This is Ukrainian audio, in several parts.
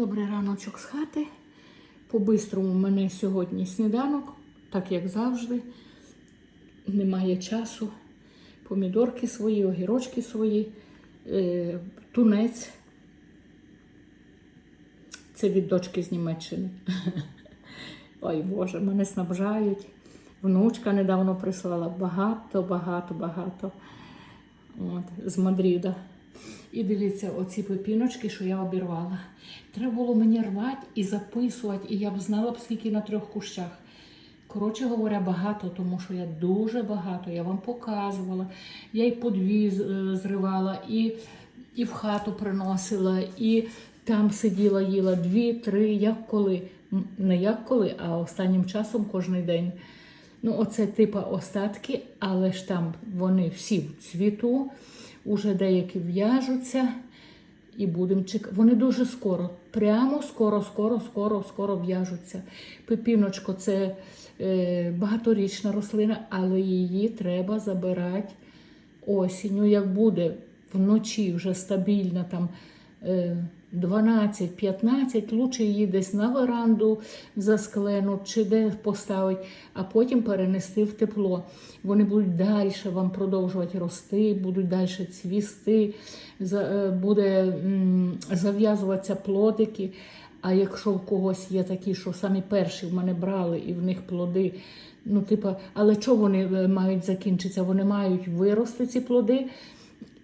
Добрий раночок з хати. По-бистрому в мене сьогодні сніданок, так як завжди. Немає часу. Помідорки свої, огірочки свої, е, тунець. Це від дочки з Німеччини. Ой Боже, мене снабжають. Внучка недавно прислала багато, багато, багато. З Мадрида. І дивіться, оці пепіночки, що я обірвала. Треба було мені рвати і записувати, і я б знала б скільки на трьох кущах. Коротше говоря, багато, тому що я дуже багато, я вам показувала. Я і по дві з- е, зривала, і, і в хату приносила, і там сиділа, їла дві, три, як коли. Не як коли, а останнім часом кожен день. Ну, оце типа остатки, але ж там вони всі в цвіту, уже деякі в'яжуться. І будемо чекати. Вони дуже скоро, прямо скоро, скоро, скоро, скоро в'яжуться. Пепіночко це е, багаторічна рослина, але її треба забирати осінню. Як буде вночі вже стабільна там е, 12-15, лучше її десь на веранду заскленуть чи де поставити, а потім перенести в тепло. Вони будуть далі вам продовжувати рости, будуть далі цвісти, е, буде зав'язуватися плодики. А якщо в когось є такі, що самі перші в мене брали, і в них плоди, ну, типа, але що вони е, мають закінчитися? Вони мають вирости ці плоди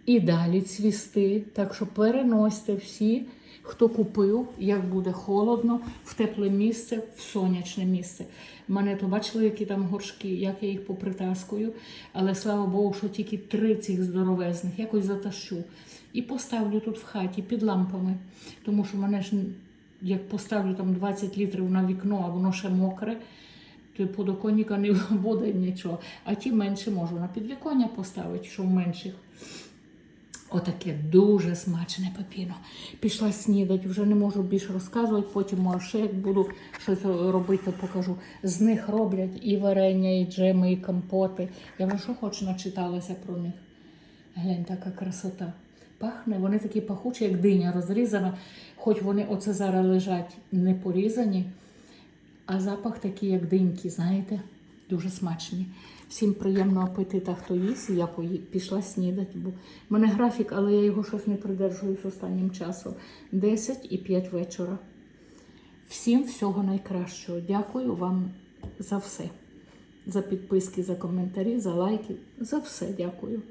і далі цвісти. Так що переносьте всі, хто купив, як буде холодно, в тепле місце, в сонячне місце. Мене то бачили, які там горшки, як я їх попритаскую. Але слава Богу, що тільки три цих здоровезних, якось затащу. І поставлю тут в хаті під лампами. Тому що мене ж як поставлю там 20 літрів на вікно, а воно ще мокре, то подоконника не буде нічого. А ті менше можу на підвіконня поставити, що в менших. Отаке дуже смачне пепіно. Пішла снідати, вже не можу більше розказувати, потім ще як буду щось робити, покажу. З них роблять і варення, і джеми, і компоти. Я вам що хоч начиталася про них. Глянь, така красота. Пахне, вони такі пахучі, як диня розрізана, хоч вони оце зараз лежать не порізані, а запах такий, як диньки, знаєте, дуже смачні. Всім приємного апетита, хто їсть. Я пішла снідати, бо в мене графік, але я його щось не придержуюсь останнім часом. 10 і 5 вечора. Всім всього найкращого. Дякую вам за все. За підписки, за коментарі, за лайки. За все дякую.